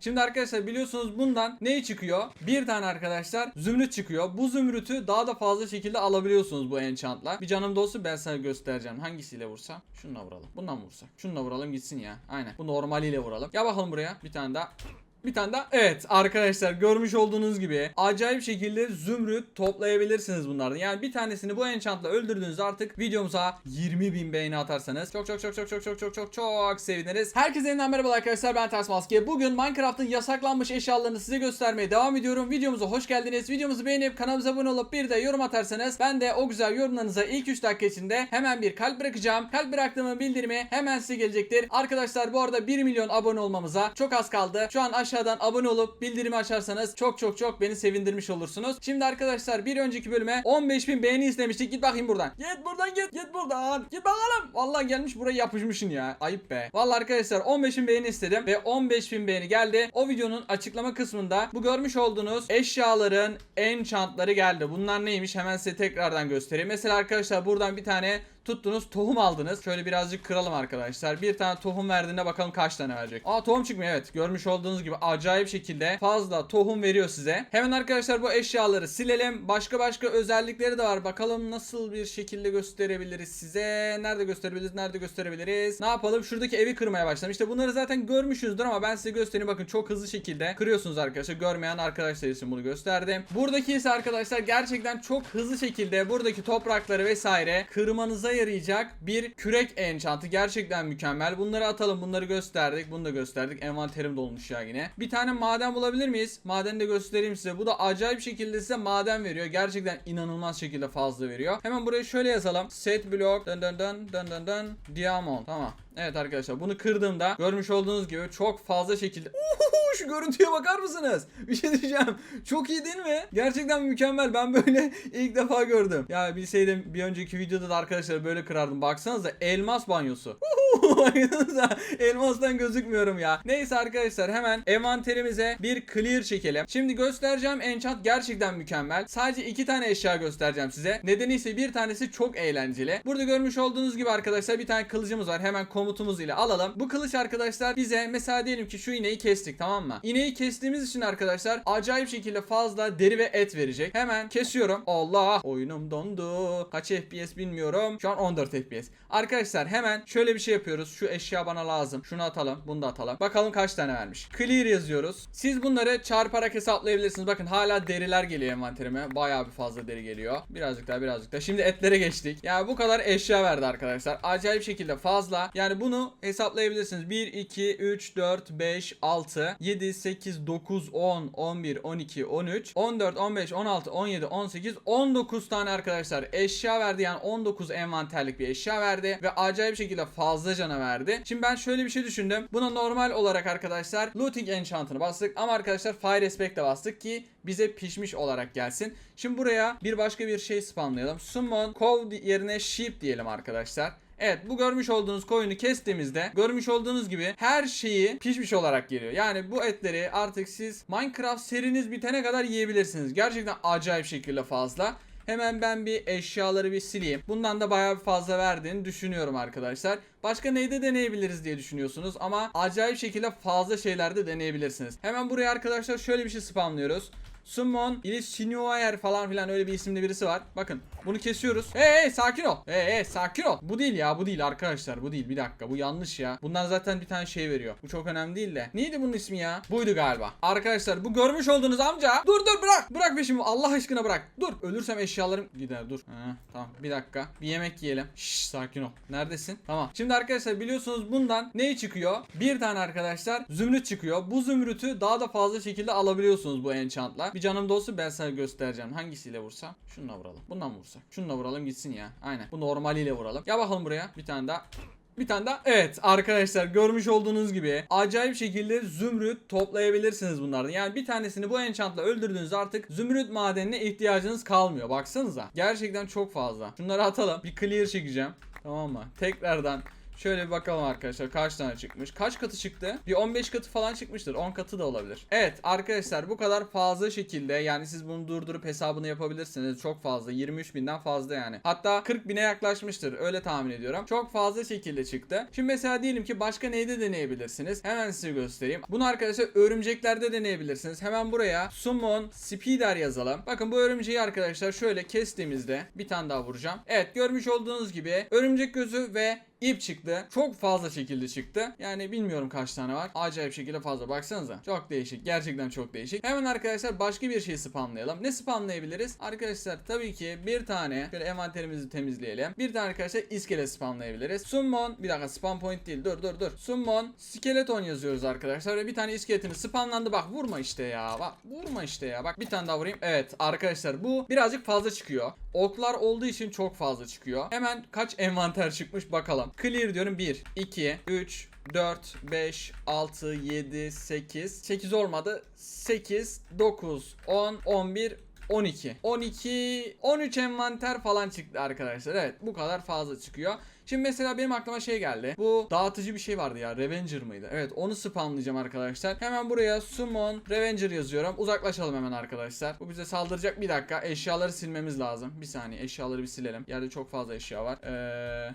Şimdi arkadaşlar biliyorsunuz bundan ne çıkıyor? Bir tane arkadaşlar zümrüt çıkıyor. Bu zümrütü daha da fazla şekilde alabiliyorsunuz bu enchantla. Bir canım olsun ben sana göstereceğim. Hangisiyle vursam? Şununla vuralım. Bundan vursak? Şununla vuralım gitsin ya. Aynen. Bu normaliyle vuralım. Ya bakalım buraya. Bir tane daha. Bir tane daha. Evet arkadaşlar görmüş olduğunuz gibi acayip şekilde zümrüt toplayabilirsiniz bunlardan. Yani bir tanesini bu enchantla öldürdüğünüzde artık videomuza 20 bin beğeni atarsanız çok çok çok çok çok çok çok çok çok seviniriz. Herkese yeniden merhaba arkadaşlar ben Ters Maske. Bugün Minecraft'ın yasaklanmış eşyalarını size göstermeye devam ediyorum. Videomuza hoş geldiniz. Videomuzu beğenip kanalımıza abone olup bir de yorum atarsanız ben de o güzel yorumlarınıza ilk 3 dakika içinde hemen bir kalp bırakacağım. Kalp bıraktığımı bildirimi hemen size gelecektir. Arkadaşlar bu arada 1 milyon abone olmamıza çok az kaldı. Şu an aşağıdan abone olup bildirimi açarsanız çok çok çok beni sevindirmiş olursunuz. Şimdi arkadaşlar bir önceki bölüme 15 bin beğeni istemiştik. Git bakayım buradan. Git buradan git. Git buradan. Git bakalım. Vallahi gelmiş buraya yapışmışsın ya. Ayıp be. Vallahi arkadaşlar 15 bin beğeni istedim ve 15 bin beğeni geldi. O videonun açıklama kısmında bu görmüş olduğunuz eşyaların enchantları geldi. Bunlar neymiş hemen size tekrardan göstereyim. Mesela arkadaşlar buradan bir tane tuttunuz tohum aldınız. Şöyle birazcık kıralım arkadaşlar. Bir tane tohum verdiğinde bakalım kaç tane verecek. Aa tohum çıkmıyor evet. Görmüş olduğunuz gibi acayip şekilde fazla tohum veriyor size. Hemen arkadaşlar bu eşyaları silelim. Başka başka özellikleri de var. Bakalım nasıl bir şekilde gösterebiliriz size. Nerede gösterebiliriz? Nerede gösterebiliriz? Ne yapalım? Şuradaki evi kırmaya başladım. İşte bunları zaten görmüşsünüzdür ama ben size göstereyim. Bakın çok hızlı şekilde kırıyorsunuz arkadaşlar. Görmeyen arkadaşlar için bunu gösterdim. Buradaki ise arkadaşlar gerçekten çok hızlı şekilde buradaki toprakları vesaire kırmanıza yarayacak bir kürek enchantı gerçekten mükemmel. Bunları atalım. Bunları gösterdik. Bunu da gösterdik. Envanterim dolmuş ya yine. Bir tane maden bulabilir miyiz? Madeni de göstereyim size. Bu da acayip şekilde size maden veriyor. Gerçekten inanılmaz şekilde fazla veriyor. Hemen buraya şöyle yazalım. Set block dön dön dön dön dön dön diamond. Tamam. Evet arkadaşlar bunu kırdığımda görmüş olduğunuz gibi çok fazla şekilde şu görüntüye bakar mısınız? Bir şey diyeceğim. Çok iyi değil mi? Gerçekten mükemmel. Ben böyle ilk defa gördüm. Ya bilseydim bir önceki videoda da arkadaşlar böyle kırardım. Baksanıza elmas banyosu. Elmastan gözükmüyorum ya. Neyse arkadaşlar hemen envanterimize bir clear çekelim. Şimdi göstereceğim enchant gerçekten mükemmel. Sadece iki tane eşya göstereceğim size. Nedeni ise bir tanesi çok eğlenceli. Burada görmüş olduğunuz gibi arkadaşlar bir tane kılıcımız var. Hemen komutumuz ile alalım. Bu kılıç arkadaşlar bize mesela diyelim ki şu ineği kestik tamam mı? İneği kestiğimiz için arkadaşlar acayip şekilde fazla deri ve et verecek. Hemen kesiyorum. Allah oyunum dondu. Kaç FPS bilmiyorum. Şu an 14 FPS. Arkadaşlar hemen şöyle bir şey yapıyoruz. Şu eşya bana lazım. Şunu atalım. Bunu da atalım. Bakalım kaç tane vermiş. Clear yazıyoruz. Siz bunları çarparak hesaplayabilirsiniz. Bakın hala deriler geliyor envanterime. Bayağı bir fazla deri geliyor. Birazcık daha birazcık daha. Şimdi etlere geçtik. Ya bu kadar eşya verdi arkadaşlar. Acayip şekilde fazla. Yani bunu hesaplayabilirsiniz. 1, 2, 3, 4, 5, 6, 7, 8, 9, 10, 11, 12, 13, 14, 15, 16, 17, 18, 19 tane arkadaşlar eşya verdi. Yani 19 envanterlik bir eşya verdi. Ve acayip şekilde fazla cana verdi. Şimdi ben şöyle bir şey düşündüm. Buna normal olarak arkadaşlar looting enchantını bastık. Ama arkadaşlar fire respect de bastık ki bize pişmiş olarak gelsin. Şimdi buraya bir başka bir şey spamlayalım. Summon cow yerine sheep diyelim arkadaşlar. Evet bu görmüş olduğunuz koyunu kestiğimizde görmüş olduğunuz gibi her şeyi pişmiş olarak geliyor. Yani bu etleri artık siz Minecraft seriniz bitene kadar yiyebilirsiniz. Gerçekten acayip şekilde fazla. Hemen ben bir eşyaları bir sileyim. Bundan da bayağı fazla verdiğini düşünüyorum arkadaşlar. Başka neyde deneyebiliriz diye düşünüyorsunuz ama acayip şekilde fazla şeylerde deneyebilirsiniz. Hemen buraya arkadaşlar şöyle bir şey spamlıyoruz. Summon, Ilishinuayer falan filan öyle bir isimli birisi var. Bakın bunu kesiyoruz. Hey hey sakin ol. Hey hey sakin ol. Bu değil ya bu değil arkadaşlar bu değil bir dakika bu yanlış ya. Bundan zaten bir tane şey veriyor. Bu çok önemli değil de. Neydi bunun ismi ya? Buydu galiba. Arkadaşlar bu görmüş olduğunuz amca. Dur dur bırak. Bırak peşimi Allah aşkına bırak. Dur. Ölürsem eşyalarım gider dur. Ha, tamam bir dakika. Bir yemek yiyelim. Şşş sakin ol. Neredesin? Tamam. Şimdi arkadaşlar biliyorsunuz bundan ne çıkıyor? Bir tane arkadaşlar zümrüt çıkıyor. Bu zümrütü daha da fazla şekilde alabiliyorsunuz bu enchantla. Bir canım da olsun ben sana göstereceğim. Hangisiyle vursam? Şununla vuralım. Bundan vursak? Şununla vuralım gitsin ya. Aynen. Bu normaliyle vuralım. Ya bakalım buraya. Bir tane daha. Bir tane daha. Evet arkadaşlar görmüş olduğunuz gibi acayip şekilde zümrüt toplayabilirsiniz bunlardan. Yani bir tanesini bu enchantla öldürdüğünüzde artık zümrüt madenine ihtiyacınız kalmıyor. Baksanıza. Gerçekten çok fazla. Şunları atalım. Bir clear çekeceğim. Tamam mı? Tekrardan Şöyle bir bakalım arkadaşlar kaç tane çıkmış. Kaç katı çıktı? Bir 15 katı falan çıkmıştır. 10 katı da olabilir. Evet arkadaşlar bu kadar fazla şekilde yani siz bunu durdurup hesabını yapabilirsiniz. Çok fazla. 23 binden fazla yani. Hatta 40 bine yaklaşmıştır. Öyle tahmin ediyorum. Çok fazla şekilde çıktı. Şimdi mesela diyelim ki başka neyde deneyebilirsiniz? Hemen size göstereyim. Bunu arkadaşlar örümceklerde deneyebilirsiniz. Hemen buraya summon speeder yazalım. Bakın bu örümceği arkadaşlar şöyle kestiğimizde bir tane daha vuracağım. Evet görmüş olduğunuz gibi örümcek gözü ve ip çıktı. Çok fazla şekilde çıktı. Yani bilmiyorum kaç tane var. Acayip şekilde fazla. Baksanıza. Çok değişik. Gerçekten çok değişik. Hemen arkadaşlar başka bir şey spamlayalım. Ne spamlayabiliriz? Arkadaşlar tabii ki bir tane şöyle envanterimizi temizleyelim. Bir tane arkadaşlar iskelet spamlayabiliriz. Summon bir dakika spam point değil. Dur dur dur. Summon skeleton yazıyoruz arkadaşlar ve bir tane iskeletini spamlandı. Bak vurma işte ya. Bak vurma işte ya. Bak bir tane daha vurayım. Evet arkadaşlar bu birazcık fazla çıkıyor. Oklar olduğu için çok fazla çıkıyor. Hemen kaç envanter çıkmış bakalım. Clear diyorum 1, 2, 3, 4, 5, 6, 7, 8. 8 olmadı. 8, 9, 10, 11, 12. 12, 13 envanter falan çıktı arkadaşlar. Evet bu kadar fazla çıkıyor. Şimdi mesela benim aklıma şey geldi. Bu dağıtıcı bir şey vardı ya. Revenger mıydı? Evet onu spamlayacağım arkadaşlar. Hemen buraya summon Revenger yazıyorum. Uzaklaşalım hemen arkadaşlar. Bu bize saldıracak. Bir dakika. Eşyaları silmemiz lazım. Bir saniye. Eşyaları bir silelim. Yerde çok fazla eşya var. Eee...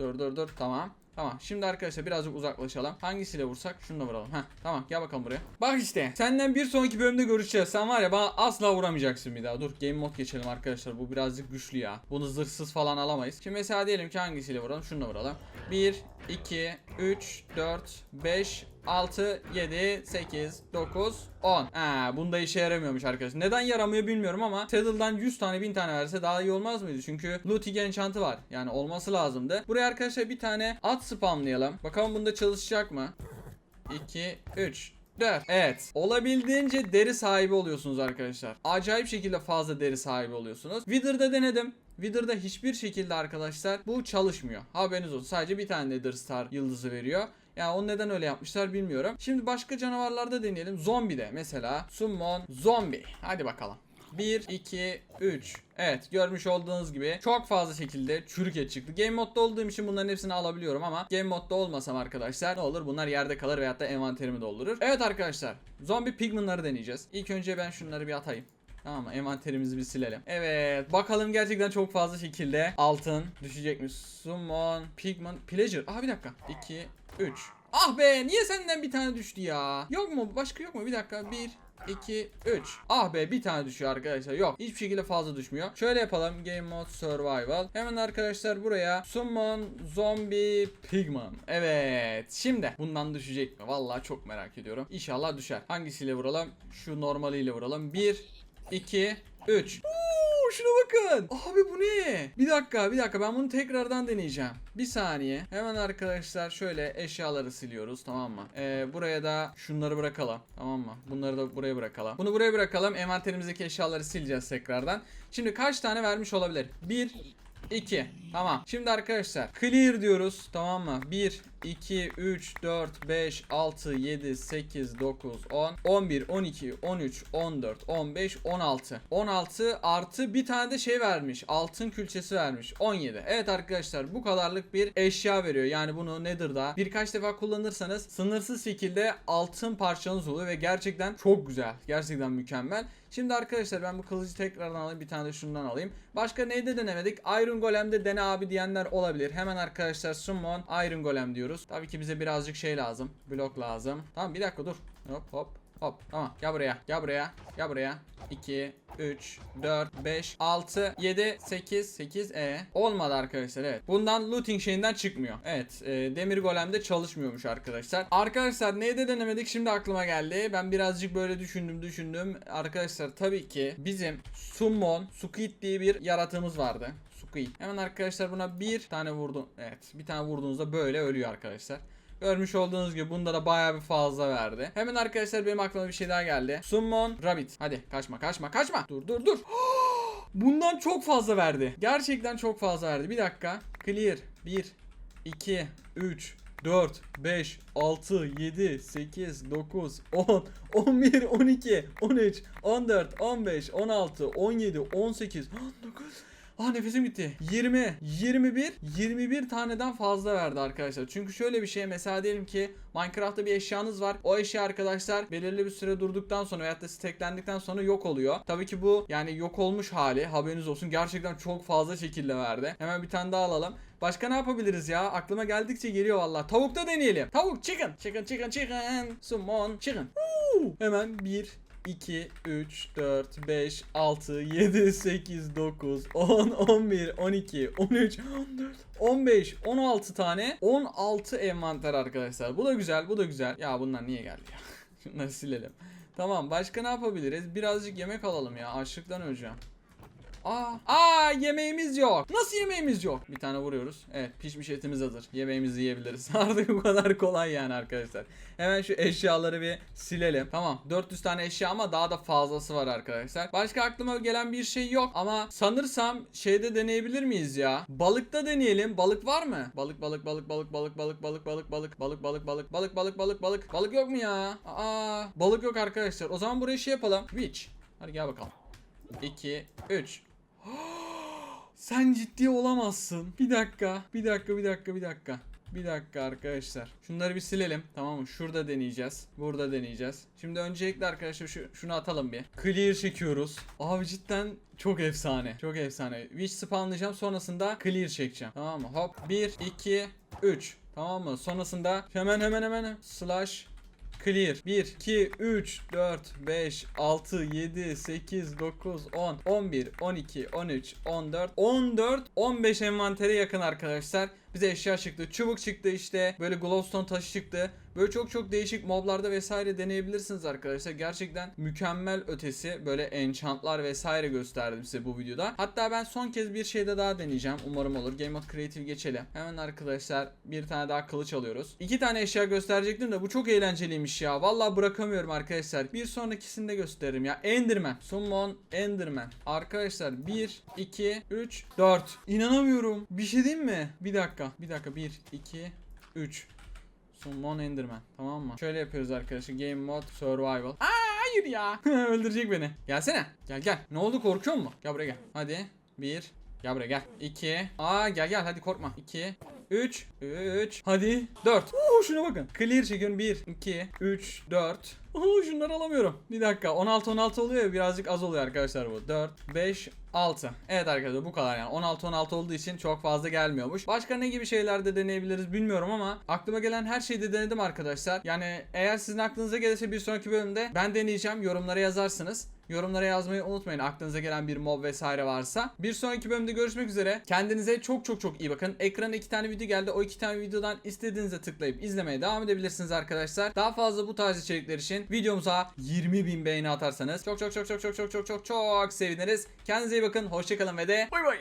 Dur dur dur. Tamam. Tamam şimdi arkadaşlar birazcık uzaklaşalım. Hangisiyle vursak? Şunu vuralım. Heh tamam gel bakalım buraya. Bak işte senden bir sonraki bölümde görüşeceğiz. Sen var ya bana asla vuramayacaksın bir daha. Dur game mod geçelim arkadaşlar. Bu birazcık güçlü ya. Bunu zırhsız falan alamayız. Şimdi mesela diyelim ki hangisiyle vuralım? Şunu vuralım. 1, 2, 3, 4, 5, 6, 7, 8, 9, 10. Ha, bunda işe yaramıyormuş arkadaşlar. Neden yaramıyor bilmiyorum ama Saddle'dan 100 tane 1000 tane verse daha iyi olmaz mıydı? Çünkü looting enchant'ı var. Yani olması lazımdı. Buraya arkadaşlar bir tane at spamlayalım. Bakalım bunda çalışacak mı? 2, 3, 4. Evet. Olabildiğince deri sahibi oluyorsunuz arkadaşlar. Acayip şekilde fazla deri sahibi oluyorsunuz. Wither'da denedim. Wither'da hiçbir şekilde arkadaşlar bu çalışmıyor. Haberiniz olsun. Sadece bir tane Nether Star yıldızı veriyor. Yani onu neden öyle yapmışlar bilmiyorum. Şimdi başka canavarlarda deneyelim. Zombide mesela. Summon Zombie. Hadi bakalım. 1, 2, 3. Evet görmüş olduğunuz gibi çok fazla şekilde çürük et çıktı. Game modda olduğum için bunların hepsini alabiliyorum ama game modda olmasam arkadaşlar ne olur bunlar yerde kalır veyahut da envanterimi doldurur. Evet arkadaşlar zombi pigmanları deneyeceğiz. İlk önce ben şunları bir atayım. Tamam mı? Envanterimizi bir silelim. Evet. Bakalım gerçekten çok fazla şekilde altın düşecek mi? Summon, Pigment, Pleasure. Aha bir dakika. 2, 3. Ah be niye senden bir tane düştü ya? Yok mu? Başka yok mu? Bir dakika. 1, 2, 3. Ah be bir tane düşüyor arkadaşlar. Yok. Hiçbir şekilde fazla düşmüyor. Şöyle yapalım. Game Mode Survival. Hemen arkadaşlar buraya Summon Zombie Pigman. Evet. Şimdi bundan düşecek mi? Vallahi çok merak ediyorum. İnşallah düşer. Hangisiyle vuralım? Şu normaliyle vuralım. 1, 2, 3. Şuna bakın. Abi bu ne? Bir dakika bir dakika ben bunu tekrardan deneyeceğim. Bir saniye. Hemen arkadaşlar şöyle eşyaları siliyoruz tamam mı? Ee, buraya da şunları bırakalım. Tamam mı? Bunları da buraya bırakalım. Bunu buraya bırakalım. Envanterimizdeki eşyaları sileceğiz tekrardan. Şimdi kaç tane vermiş olabilir? 1, 2. Tamam. Şimdi arkadaşlar clear diyoruz. Tamam mı? 1, 2, 3, 4, 5, 6, 7, 8, 9, 10, 11, 12, 13, 14, 15, 16. 16 artı bir tane de şey vermiş. Altın külçesi vermiş. 17. Evet arkadaşlar bu kadarlık bir eşya veriyor. Yani bunu Nether'da birkaç defa kullanırsanız sınırsız şekilde altın parçanız oluyor ve gerçekten çok güzel. Gerçekten mükemmel. Şimdi arkadaşlar ben bu kılıcı tekrardan alayım. Bir tane de şundan alayım. Başka neyde denemedik? Iron Golem'de dene abi diyenler olabilir. Hemen arkadaşlar summon Iron Golem diyoruz. Tabii ki bize birazcık şey lazım. Blok lazım. Tamam bir dakika dur. Hop hop hop. Tamam gel buraya. Gel buraya. Gel buraya. 2 3 4 5 6 7 8 8 e olmadı arkadaşlar evet. Bundan looting şeyinden çıkmıyor. Evet, e, demir golemde çalışmıyormuş arkadaşlar. Arkadaşlar neyde denemedik şimdi aklıma geldi. Ben birazcık böyle düşündüm düşündüm. Arkadaşlar tabii ki bizim summon squid diye bir yaratığımız vardı. Squid. Hemen arkadaşlar buna bir tane vurdum. Evet, bir tane vurduğunuzda böyle ölüyor arkadaşlar. Görmüş olduğunuz gibi bunda da bayağı bir fazla verdi. Hemen arkadaşlar benim aklıma bir şey daha geldi. Summon Rabbit. Hadi kaçma kaçma kaçma. Dur dur dur. Bundan çok fazla verdi. Gerçekten çok fazla verdi. Bir dakika. Clear. 1, 2, 3, 4, 5, 6, 7, 8, 9, 10, 11, 12, 13, 14, 15, 16, 17, 18, 19. Ah nefesim gitti. 20, 21, 21 taneden fazla verdi arkadaşlar. Çünkü şöyle bir şey mesela diyelim ki Minecraft'ta bir eşyanız var. O eşya arkadaşlar belirli bir süre durduktan sonra veyahut da stacklendikten sonra yok oluyor. Tabii ki bu yani yok olmuş hali haberiniz olsun. Gerçekten çok fazla şekilde verdi. Hemen bir tane daha alalım. Başka ne yapabiliriz ya? Aklıma geldikçe geliyor valla. Tavukta deneyelim. Tavuk chicken. Chicken chicken chicken. Summon chicken. Hemen 1 2, 3, 4, 5, 6, 7, 8, 9, 10, 11, 12, 13, 14, 15, 16 tane 16 envanter arkadaşlar. Bu da güzel, bu da güzel. Ya bunlar niye geldi ya? Şunları silelim. Tamam, başka ne yapabiliriz? Birazcık yemek alalım ya. Açlıktan öleceğim. Aa, aa yemeğimiz yok. Nasıl yemeğimiz yok? Bir tane vuruyoruz. Evet pişmiş etimiz hazır. Yemeğimizi yiyebiliriz. Artık bu kadar kolay yani arkadaşlar. Hemen şu eşyaları bir silelim. Tamam 400 tane eşya ama daha da fazlası var arkadaşlar. Başka aklıma gelen bir şey yok ama sanırsam şeyde deneyebilir miyiz ya? Balıkta deneyelim. Balık var mı? Balık balık balık balık balık balık balık balık balık balık balık balık balık balık balık balık balık yok mu ya? Aa balık yok arkadaşlar. O zaman buraya şey yapalım. Witch. Hadi gel bakalım. 2 3 Sen ciddi olamazsın. Bir dakika, bir dakika, bir dakika, bir dakika. Bir dakika arkadaşlar. Şunları bir silelim. Tamam mı? Şurada deneyeceğiz. Burada deneyeceğiz. Şimdi öncelikle arkadaşlar şu, şunu atalım bir. Clear çekiyoruz. Abi cidden çok efsane. Çok efsane. Witch spawnlayacağım. Sonrasında clear çekeceğim. Tamam mı? Hop. 1, 2, 3. Tamam mı? Sonrasında hemen hemen hemen slash Clear. 1, 2, 3, 4, 5, 6, 7, 8, 9, 10, 11, 12, 13, 14, 14, 15 envantere yakın arkadaşlar. Bize eşya çıktı. Çubuk çıktı işte. Böyle glowstone taşı çıktı. Böyle çok çok değişik moblarda vesaire deneyebilirsiniz arkadaşlar. Gerçekten mükemmel ötesi böyle enchantlar vesaire gösterdim size bu videoda. Hatta ben son kez bir şeyde daha deneyeceğim. Umarım olur. Game Mode Creative geçelim. Hemen arkadaşlar bir tane daha kılıç alıyoruz. İki tane eşya gösterecektim de bu çok eğlenceliymiş ya. Vallahi bırakamıyorum arkadaşlar. Bir sonrakisini de gösteririm ya. Enderman. Summon Enderman. Arkadaşlar 1, 2, 3, 4. İnanamıyorum. Bir şey diyeyim mi? Bir dakika. Bir dakika. 1, 2, 3. Summon Enderman. Tamam mı? Şöyle yapıyoruz arkadaşlar. Game Mode Survival. Aa hayır ya. Öldürecek beni. Gelsene. Gel gel. Ne oldu korkuyor mu? Gel buraya gel. Hadi. 1. Gel buraya gel. 2. Aa gel gel hadi korkma. 2. 3. 3. Hadi. 4. Oo şuna bakın. Clear çekiyorum. 1. 2. 3. 4. Oo şunları alamıyorum. Bir dakika. 16 16 oluyor ya birazcık az oluyor arkadaşlar bu. 4. 5. 6. Evet arkadaşlar bu kadar yani. 16 16 olduğu için çok fazla gelmiyormuş. Başka ne gibi şeyler de deneyebiliriz bilmiyorum ama aklıma gelen her şeyi de denedim arkadaşlar. Yani eğer sizin aklınıza gelirse bir sonraki bölümde ben deneyeceğim. Yorumlara yazarsınız. Yorumlara yazmayı unutmayın aklınıza gelen bir mob vesaire varsa. Bir sonraki bölümde görüşmek üzere. Kendinize çok çok çok iyi bakın. Ekrana iki tane video geldi. O iki tane videodan istediğinize tıklayıp izlemeye devam edebilirsiniz arkadaşlar. Daha fazla bu tarz içerikler için videomuza 20 bin beğeni atarsanız çok çok çok çok çok çok çok çok çok seviniriz. Kendinize iyi bakın. Hoşçakalın ve de bay bay.